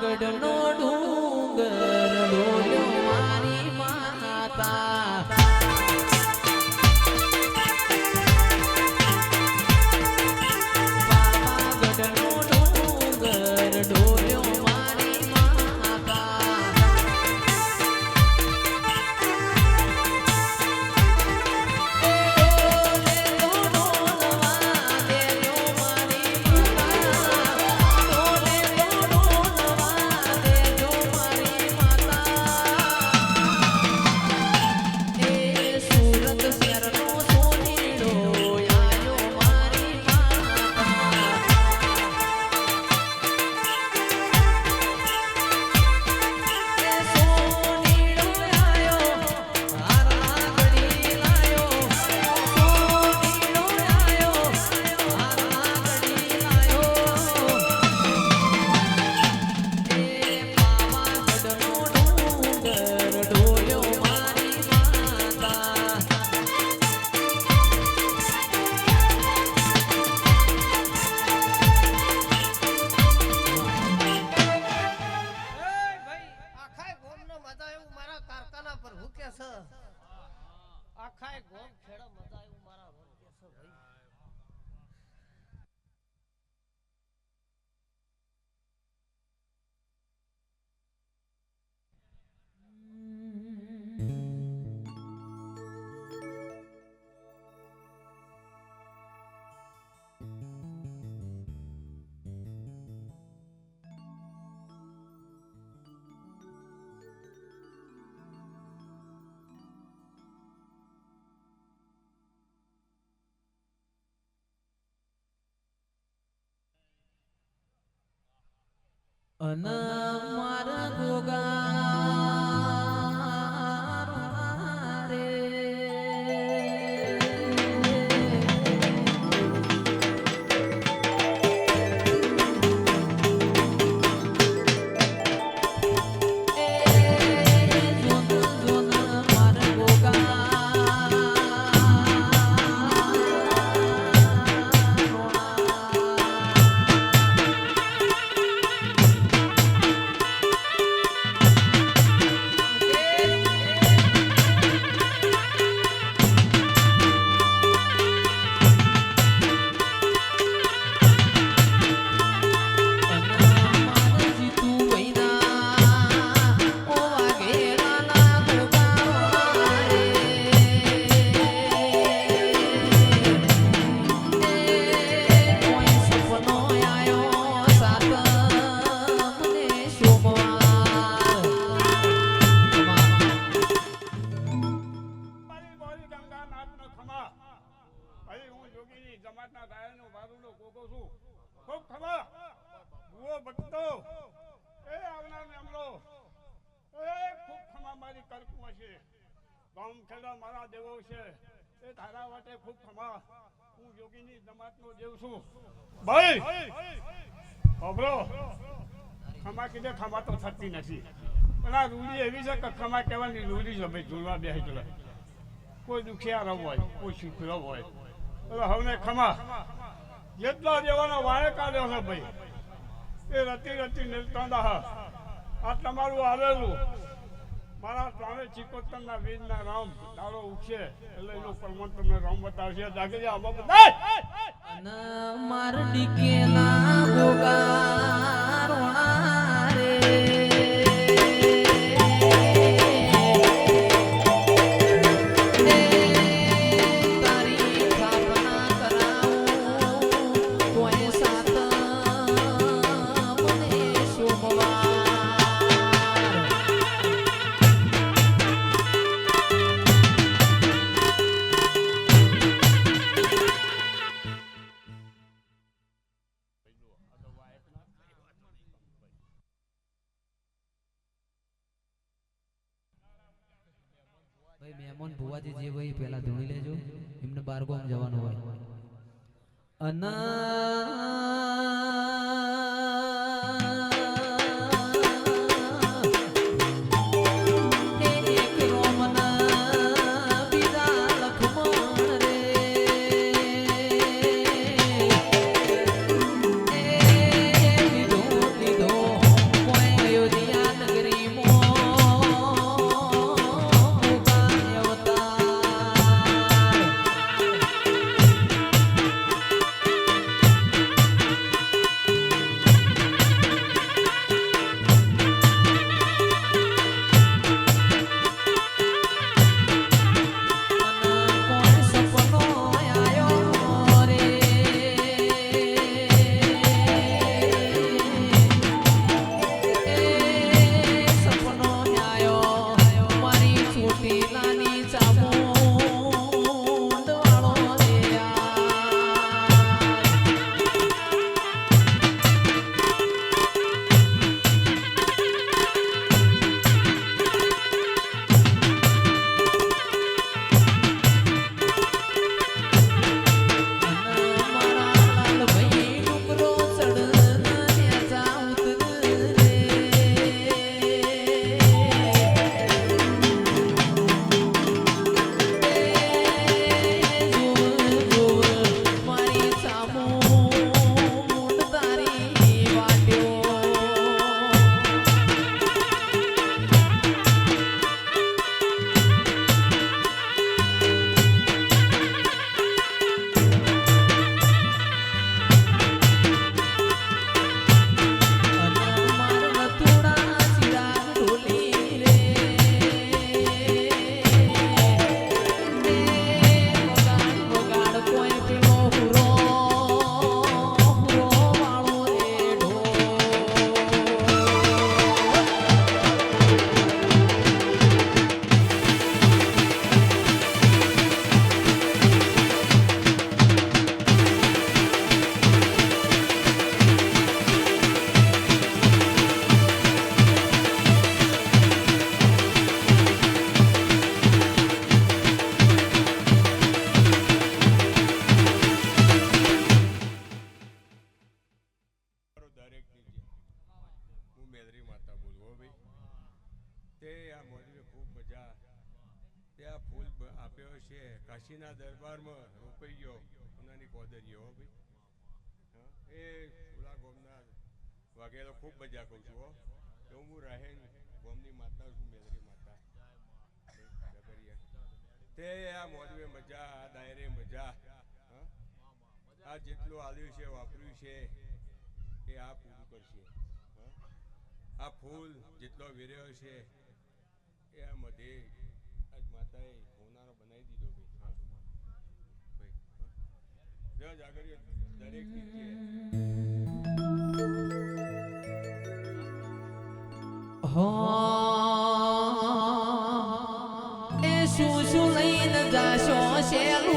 પાવાગઢનો ડુંગર. અન મારા ગોગા ખૂબ ખમા મારી કર્કમાં છે. ગામ ખેડા મારા દેવો છે. એ તારા માટે ખૂબ ખમા. હું જોગીની જમાતનો દેવ છું. ભાઈ! ખબરો? ખમા કીધે ખમા તો થતી નથી. પણ આ રૂડી એવી છે કે ખમા કહેવાની રૂડી છે ભાઈ ઝૂલવા બેસી ચલે કોઈ દુખિયારો હોય, કોઈ સુખરો હોય. એટલે હવે ખમા. જેટલા દેવાનો વાય કાઢ્યો છે ભાઈ. એ રતી રતી નિર્તાંડા હ. આ તમારું આવેલું. મારા સ્વામી ચિકોતરના વીરના રામ દાડો ઉઠશે એટલે એનો તમને રામ બતાવશે. જાગી આમાં બધા મારડી કેલા ના રોણા મહેમાન ભુવાજી જે હોય પેલા ધોઈ લેજો. એમને બારગોમ જવાનું હોય. અના આ મોડવી ખૂબ મજા તે ફૂલ આપ્યો છે. કાશીના દરબારમાં રોપાઈ ગયો ઉનાની કોદરીઓ ભાઈ. એ ફૂલા ગોમના વાઘેલો ખૂબ મજા કહું છું, હો. તો હું રહેન ગોમની માતા છું મેલરી માતા. તે આ મોડવે મજા, આ દાયરે મજા આ જેટલું આલ્યું છે, વાપર્યું છે, એ આ પૂરું કરશે? આ ફૂલ જેટલો વેર્યો છે એ શું શું લઈને જાશો શેલુર